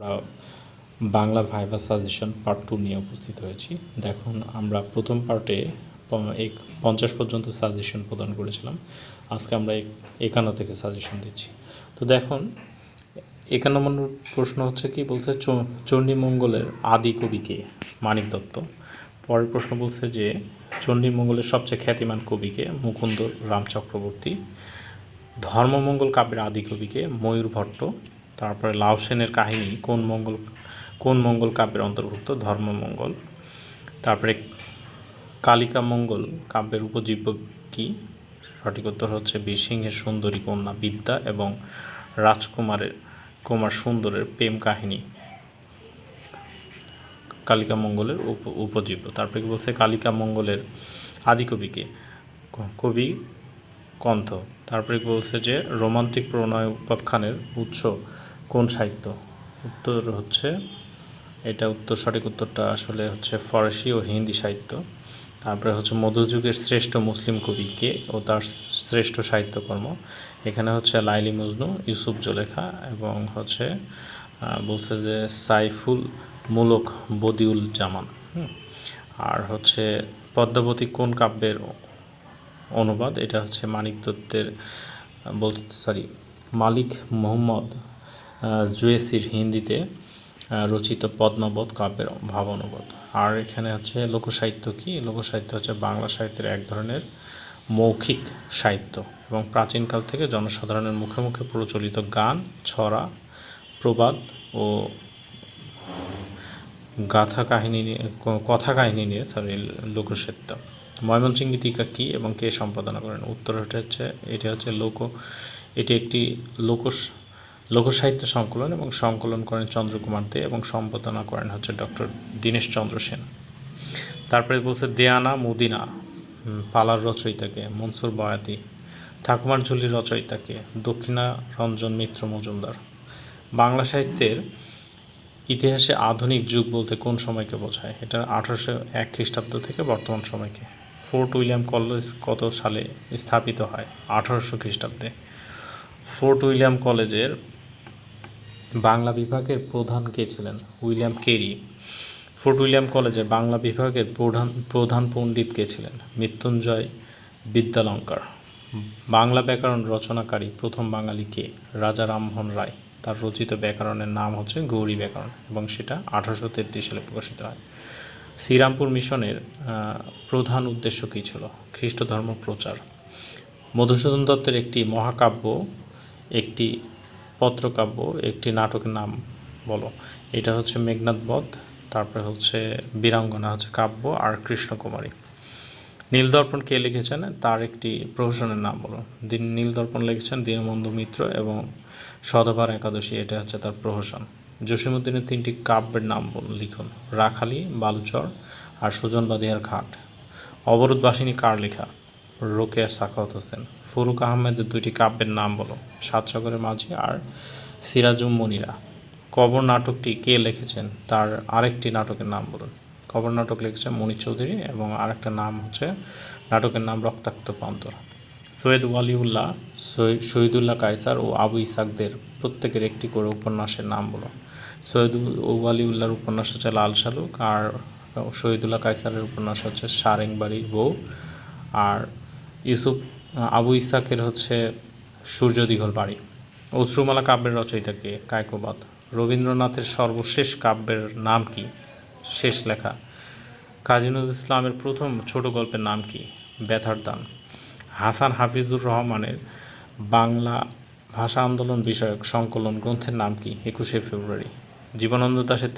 আমরা Bangla viva suggestion part two নিয়ে উপস্থিত হয়েছি। দেখুন, আমরা প্রথম পার্টে এক পঞ্চাশ পর্যন্ত সাজেশন প্রদান করেছিলাম। আজকে আমরা এক- একান্ন থেকে সাজেশন দিচ্ছি। তো দেখুন, একান্ন নম্বর প্রশ্ন হচ্ছে কি? বলছে চণ্ডীমঙ্গলের আদি কবি কে? মানিক দত্ত। পরের প্রশ্ন বলছে যে, চণ্ডীমঙ্গলের সবচেয়ে খ্যাতিমান কবিকে মুকুন্দ রাম চক্রবর্তী ধর্মমঙ্গল কাব্যের আদি কবিকে ময়ূর ভট্ট। তারপরে লাউসেনের কাহিনী, কোন মঙ্গল কোন মঙ্গল কাব্যের অন্তর্ভুক্ত? ধর্মমঙ্গল তারপরে কালিকা মঙ্গল কাব্যের উপজীব্য কি? সঠিক উত্তর হচ্ছে বীরসিংহের সুন্দরী কন্যা বিদ্যা এবং রাজকুমারের, কুমার সুন্দরের প্রেম কাহিনী কালিকা মঙ্গলের উপ- উপজীব্য। তারপরে কি বলছে? কালিকা মঙ্গলের আদি কবিকে কবি কণ্ঠ। তারপরে বলছে যে, রোমান্টিক প্রণয় উপাখ্যানের উৎস কোন সাহিত্য? উত্তর হচ্ছে, এটা উত্তর, সঠিক উত্তরটা আসলে হচ্ছে ফরাসি ও হিন্দি সাহিত্য। তারপরে হচ্ছে, মধ্যযুগের শ্রেষ্ঠ মুসলিম কবি কে ও তার শ্রেষ্ঠ সাহিত্যকর্ম? এখানে হচ্ছে লাইলি মজনু, ইউসুফ জলেখা এবং হচ্ছে বলছে যে, সাইফুল মুলক বদিউল জামান। আর হচ্ছে, পদ্মাবতী কোন কাব্যের অনুবাদ, এটা হচ্ছে মানিক দত্তের বল সরি মালিক মোহাম্মদ জুয়েসির হিন্দিতে রচিত পদ্মাবত কাব্যের ভাব অনুবাদ আর এখানে হচ্ছে লোকসাহিত্য কি? লোকসাহিত্য হচ্ছে বাংলা সাহিত্যের এক ধরনের মৌখিক সাহিত্য এবং প্রাচীনকাল থেকে জনসাধারণের মুখে মুখে প্রচলিত গান, ছড়া, প্রবাদ ও গাথা কাহিনী নিয়ে কথা কাহিনী নিয়ে সরি লোকসাহিত্য। ময়মনসিংহ টিকা কী এবং কে সম্পাদনা করেন? উত্তর হচ্ছে এটি হচ্ছে লোক, এটি একটি লোক লোকসাহিত্য সংকলন এবং সংকলন করেন চন্দ্রকুমার দে এবং সম্পাদনা করেন হচ্ছে ডক্টর দীনেশ চন্দ্র সেন। তারপরে বলছে, দেয়ানা মুদিনা পালার রচয়িতাকে, মনসুর বয়াতি, ঠাকুমার ঝুলির রচয়িতাকে, দক্ষিণা রঞ্জন মিত্র মজুমদার। বাংলা সাহিত্যের ইতিহাসে আধুনিক যুগ বলতে কোন সময়কে বোঝায়? এটা আঠারোশো এক খ্রিস্টাব্দ থেকে বর্তমান সময়কে। ফোর্ট উইলিয়াম কলেজ কত সালে স্থাপিত হয়? আঠারোশো খ্রিস্টাব্দে। ফোর্ট উইলিয়াম কলেজের বাংলা বিভাগের প্রধান কে ছিলেন? William Carey. ফোর্ট উইলিয়াম কলেজের বাংলা বিভাগের প্রধান প্রধান পণ্ডিত কে ছিলেন? মৃত্যুঞ্জয় বিদ্যালঙ্কার। বাংলা ব্যাকরণ রচনাকারী প্রথম বাঙালি কে? রাজা রামমোহন রায়। তার রচিত ব্যাকরণের নাম হচ্ছে গৌরী ব্যাকরণ এবং সেটা আঠারোশো তেত্রিশ সালে প্রকাশিত হয়। শ্রীরামপুর মিশনের প্রধান উদ্দেশ্য কী ছিল? খ্রিস্ট ধর্ম প্রচার। মধুসূদন দত্তের একটি মহাকাব্য, একটি পত্রকাব্য, একটি নাটকের নাম বলো। এটা হচ্ছে মেঘনাথ বধ, তারপরে হচ্ছে বীরাঙ্গনা হচ্ছে কাব্য আর কৃষ্ণকুমারী। নীলদর্পণ কে লিখেছেন? তার একটি প্রহসনের নাম বলো। দিন নীলদর্পণ লিখেছেন দীনবন্ধু মিত্র এবং সদবার একাদশী, এটা হচ্ছে তার প্রহসন। জসীমউদ্দিনের তিনটি কাব্যের নাম লিখুন। রাখালি, বালুচর আর সুজন বাদিয়ার ঘাট। অবরোধবাসিনী কার লেখা? রোকেয়া সাখাওয়াত হোসেন। ফুরুক আহমেদের দুইটি কাব্যের নাম বলো সাতসাগরের মাঝি আর সিরাজুম মনিরা। কবর নাটকটি কে লিখেছেন? তার আরেকটি নাটকের নাম বলুন। কবর নাটক লিখেছেন মণি চৌধুরী এবং আরেকটা নাম হচ্ছে নাটকের নাম রক্তাক্ত প্রান্তর সৈয়দ ওয়ালিউল্লাহ শহীদুল্লাহ কায়সার ও আবু ইসাকদের প্রত্যেকের একটি করে উপন্যাসের নাম বলো সৈয়দ ওয়ালিউল্লাহর উপন্যাস হচ্ছে লাল শালুক আর শহীদুল্লাহ কায়সারের উপন্যাস হচ্ছে সারেং সারেংবাড়ির বউ। আর ইউসুফ, আবু ইসাকের হচ্ছে সূর্য দিঘল বাড়ি। অশ্রুমালা কাব্যের রচয়িতাকে কায়কোবাদ। রবীন্দ্রনাথের সর্বশেষ কাব্যের নাম কি? শেষ লেখা। কাজী নজরুল ইসলামের প্রথম ছোট গল্পের নাম কি? ব্যথার দান। হাসান হাফিজুর রহমানের বাংলা ভাষা আন্দোলন বিষয়ক সংকলন গ্রন্থের নাম কি? একুশে ফেব্রুয়ারি। জীবনানন্দ দাশের